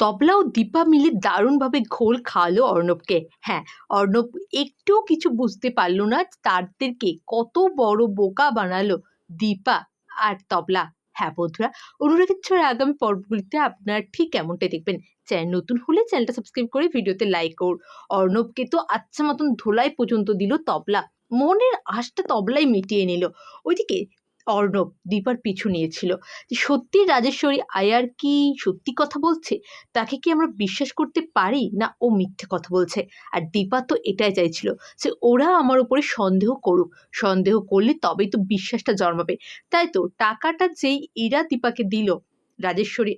তবলা ও দীপা মিলে দারুণভাবে ঘোল খাওয়ালো অর্ণবকে। হ্যাঁ অর্ণব একটুও কিছু বুঝতে পারল না তাদেরকে কত বড় বোকা বানালো দীপা আর তবলা। হ্যাঁ বন্ধুরা অনুরাগের ছড়া আগামী পর্বগুলিতে আপনারা ঠিক এমনটাই দেখবেন। চ্যানেল নতুন হলে চ্যানেলটা সাবস্ক্রাইব করে ভিডিওতে লাইক করুন। অর্ণবকে তো আচ্ছা মতন ধোলাই পর্যন্ত দিল তবলা। মনের আশটা তবলাই মিটিয়ে নিল। ওইদিকে অর্ণব দীপার পিছু নিয়েছিল। যে সত্যি রাজেশ্বরী আয়ার কি সত্যি কথা বলছে? তাকে কি আমরা বিশ্বাস করতে পারি? না, ও মিথ্যে কথা বলছে। আর দীপা তো এটাই চাইছিল যে ওরা আমার উপরে সন্দেহ করুক। সন্দেহ করলে তবেই তো বিশ্বাসটা জন্মাবে। তাই তো টাকাটা যেই এরা দীপাকে দিল, রাজেশ্বরী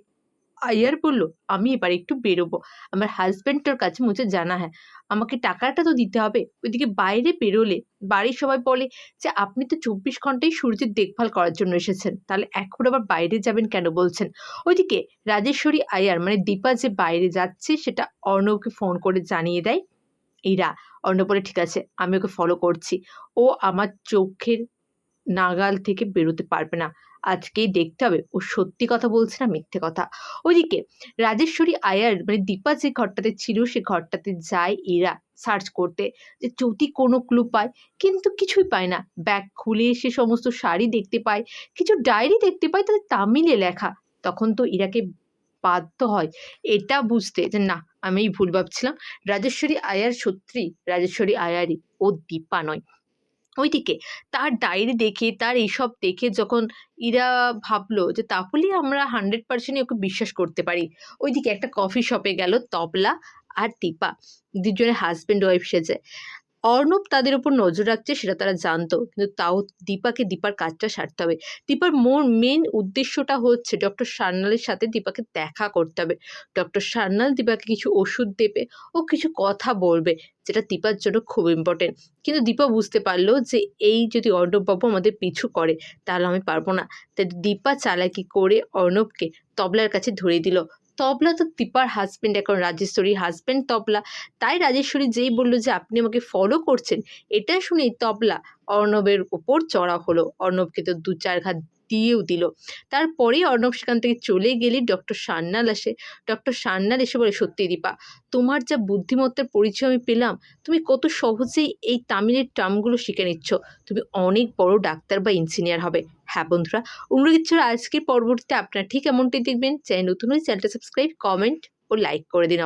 আয়ার বলল, আমি এবার একটু বেরোবো। আমার হাজব্যান্ডটার কাছে মুঝে জানা হ্যাঁ। আমাকে টাকাটা তো দিতে হবে। ওইদিকে বাইরে বেরোলে বাড়ির সবাই বলে যে, আপনি তো চব্বিশ ঘন্টাই সূর্যের দেখভাল করার জন্য এসেছেন। তাহলে এখন আবার বাইরে যাবেন কেন? বলছেন। ওইদিকে রাজেশ্বরী আয়ার মানে দীপা যে বাইরে যাচ্ছে, সেটা অর্ণবকে ফোন করে জানিয়ে দেয় ইরা অর্ণব বলে, ঠিক আছে, আমি ওকে ফলো করছি। ও আমার চোখের নাগাল থেকে বেরোতে পারবে না। আজকেই দেখতে হবে। ও সত্যি কথা বলছে না, মিথ্যে কথা। ওইদিকে রাজেশ্বরী আয়ার মানে দীপা যে ঘরটাতে ছিল, সে ঘরটাতে যায় এরা সার্চ করতে যে যদি কোনো ক্লু পায়, কিন্তু কিছুই পায় না। ব্যাগ খুলে সে সমস্ত শাড়ি দেখতে পায়, কিছু ডায়েরি দেখতে পায়, তাদের তামিলে লেখা। তখন তো ইরাকে বাধ্য হয় এটা বুঝতে যে না, আমি ভুল ভাবছিলাম। রাজেশ্বরী আয়ার সত্যি, রাজেশ্বরী আয়ারই। ও দীপা নয়। ওইদিকে। তার ডায়েরি দেখে, তার এইসব দেখে যখন ইরা ভাবলো যে তাহলেই আমরা হান্ড্রেড পার্সেন্টই ওকে বিশ্বাস করতে পারি। ওইদিকে একটা কফি শপে গেল তবলা আর দীপা। দুজনে হাজব্যান্ড ওয়াইফ সেজে। অর্ণব তাদের উপর নজর রাখছে, সেটা তারা জানতো। কিন্তু তাও দীপাকে দীপার কাজটা সারতে হবে। দীপার মোর মেন উদ্দেশ্যটা হচ্ছে ডক্টর সান্যালের সাথে দীপাকে দেখা করতে হবে। ডক্টর সান্যাল দীপাকে কিছু ওষুধ দেবে ও কিছু কথা বলবে, যেটা দীপার জন্য খুব ইম্পর্টেন্ট কিন্তু দীপা বুঝতে পারল যে এই যদি অর্ণববাবু আমাদের পিছু করে, তাহলে আমি পারব না। তাই দীপা চালাকি করে অর্ণবকে তবলার কাছে ধরিয়ে দিল। তবলা তো দীপার হাজব্যান্ড এখন রাজেশ্বরীর হাজব্যান্ড তবলা। তাই রাজেশ্বরী যেই বলল যে, আপনি আমাকে ফলো করছেন, এটা শুনেই তবলা অর্ণবের ওপর চড়া হলো। অর্ণবকে তো দু চার ঘাত দিয়েও দিল। তারপরেই অর্ণব সেখান থেকে চলে গেলে ডক্টর সান্যাল আসে। ডক্টর সান্যাল এসে বলে, সত্যি দীপা, তোমার যা বুদ্ধিমত্তার পরিচয় আমি পেলাম, তুমি কত সহজেই এই তামিলের টার্মগুলো শিখে নিচ্ছ। তুমি অনেক বড় ডাক্তার বা ইঞ্জিনিয়ার হবে। হ্যাঁ বন্ধুরা, অনুরোধ ছাড়া আজকের পরবর্তীতে আপনারা ঠিক এমনটি দেখবেন। চ্যানেল নতুন হয়ে চ্যানেলটা সাবস্ক্রাইব কমেন্ট ও লাইক করে দিন।